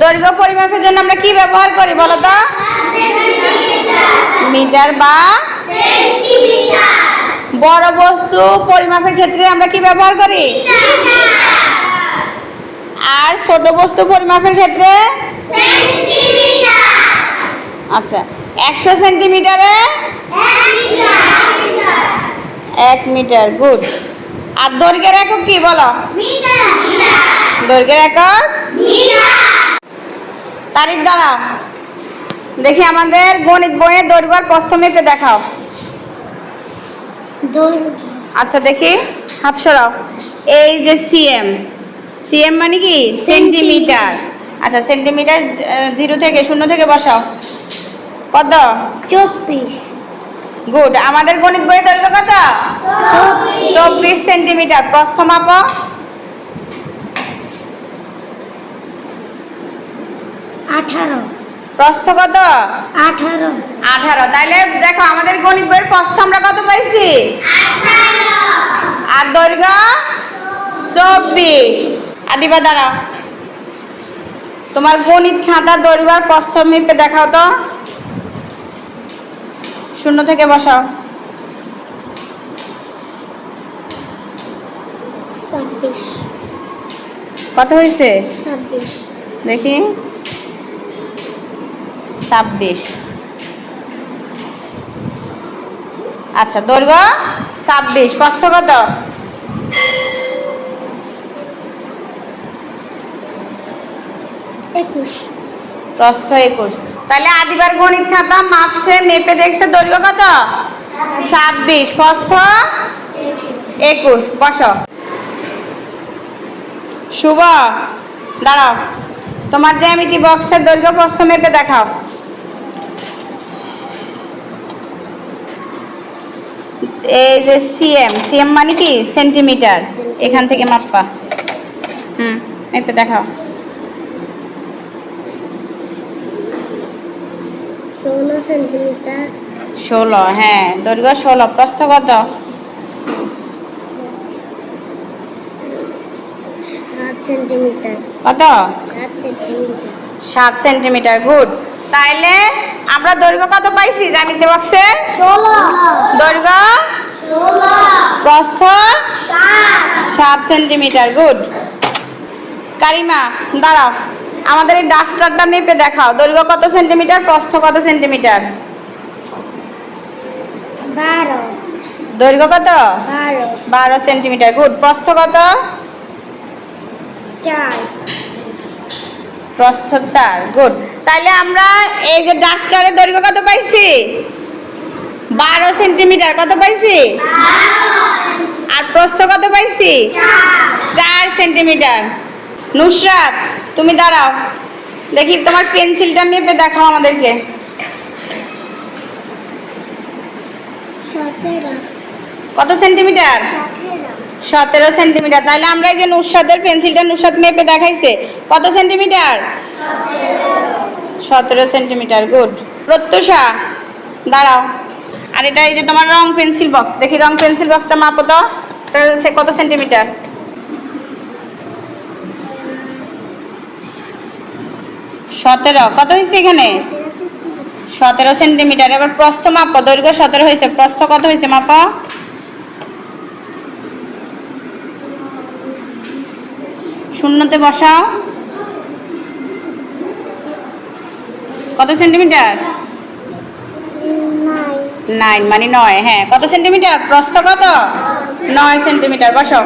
দৈর্ঘ্য পরিমাপের জন্য আমরা কি ব্যবহার করি বলো তো? মিটার বা বড় বস্তু পরিমাপের ক্ষেত্রে আমরা কি ব্যবহার করি? আর ছোট বস্তু পরিমাপের ক্ষেত্রে? আচ্ছা একশো সেন্টিমিটারে এক মিটার গুড। আর দৈর্ঘ্যের একক কি বলো? দৈর্ঘ্যের একক? তারিখ দাঁড়াও। দেখি আমাদের গণিত বইয়ের দৈর্ঘ্য প্রস্থ মেপে দেখাও। আচ্ছা দেখি। হাত সরাও। এই যে সিএম। সিএম মানে কি? সেন্টিমিটার। আচ্ছা সেন্টিমিটার জিরো থেকে শূন্য থেকে বসাও। কত? চব্বিশ। গুড। আমাদের গণিত বইয়ের দৈর্ঘ্য কত? চব্বিশ সেন্টিমিটার। প্রস্থ মাপ। আঠারো। প্রস্থ কত? আঠারো। আঠারো। তাইলে দেখো আমাদের গণিত বইয়ের প্রস্থ আমরা কত পাইছি? আর দৈর্ঘ্য? চব্বিশ। আদিবা দাঁড়াও। তোমার গণিত খাতা দৈর্ঘ্য আর প্রস্থ মেপে দেখাও তো। শূন্য থেকে বসাও। কত হয়েছে দেখি। ছাব্বিশ। আচ্ছা দৈর্ঘ্য ছাব্বিশ। প্রস্থ কত? একুশ। প্রস্থ একুশ। তাহলে আদিবার গণিত খাতা মাপছে মেপে দেখছে দৈর্ঘ্য কত? ছাব্বিশ। প্রস্থ একুশ। বস। শুভ। দাঁড়াও। তোমার জ্যামিতি বক্সের দৈর্ঘ্য প্রস্থ মেপে দেখাও। এই যে সিএম সিএম মানে কি? সেন্টিমিটার এখান থেকে মাপবা। হুম মেপে দেখাও। ষোলো সেন্টিমিটার ষোলো হ্যাঁ দৈর্ঘ্য ষোলো প্রস্থ কত? কত? সাত সেন্টিমিটার গুড। তাইলে আমরা দৈর্ঘ্য কত পাইছি জ্যামিতি বক্সে? ষোলো। দৈর্ঘ্য? প্রস্থ? সাত সেন্টিমিটার গুড। কারিমা দাঁড়াও। আমাদের এই ডাস্টারটা মেপে দেখাও। দৈর্ঘ্য কত সেন্টিমিটার প্রস্থ কত সেন্টিমিটার? বারো। দৈর্ঘ্য কত? বারো। বারো সেন্টিমিটার গুড। প্রস্থ কত? চার। প্রস্থ চার গুড। তাহলে আমরা এই যে ডাস্টারের দৈর্ঘ্য কত পাইছি? বারো সেন্টিমিটার কত পাইছি? আর প্রস্থ কত পাইছি? চার সেন্টিমিটার। নুসরাত তুমি দাঁড়াও। দেখি তোমার পেন্সিলটা মেপে দেখাও আমাদেরকে। কত সেন্টিমিটার? সতেরো সেন্টিমিটার। তাহলে আমরা এই যে নুসরাতের পেন্সিলটা নুসরাত মেপে দেখাইছে, কত সেন্টিমিটার? সতেরো সেন্টিমিটার, গুড। প্রত্যুষা, দাঁড়াও। আর এটা এই যে তোমার রং পেন্সিল বক্স, দেখি রং পেন্সিল বক্সটা মাপো তো। হচ্ছে কত সেন্টিমিটার? সতেরো, কত হয়েছে এখানে? সতেরো সেন্টিমিটার, এবার প্রস্থ মাপো, দৈর্ঘ্য সতেরো হয়েছে প্রস্থ কত হয়েছে মাপো? শূন্যতে বসাও কত সেন্টিমিটার? নাইন মানে নয় হ্যাঁ। কত সেন্টিমিটার? প্রস্থ কত? নয় সেন্টিমিটার বসাও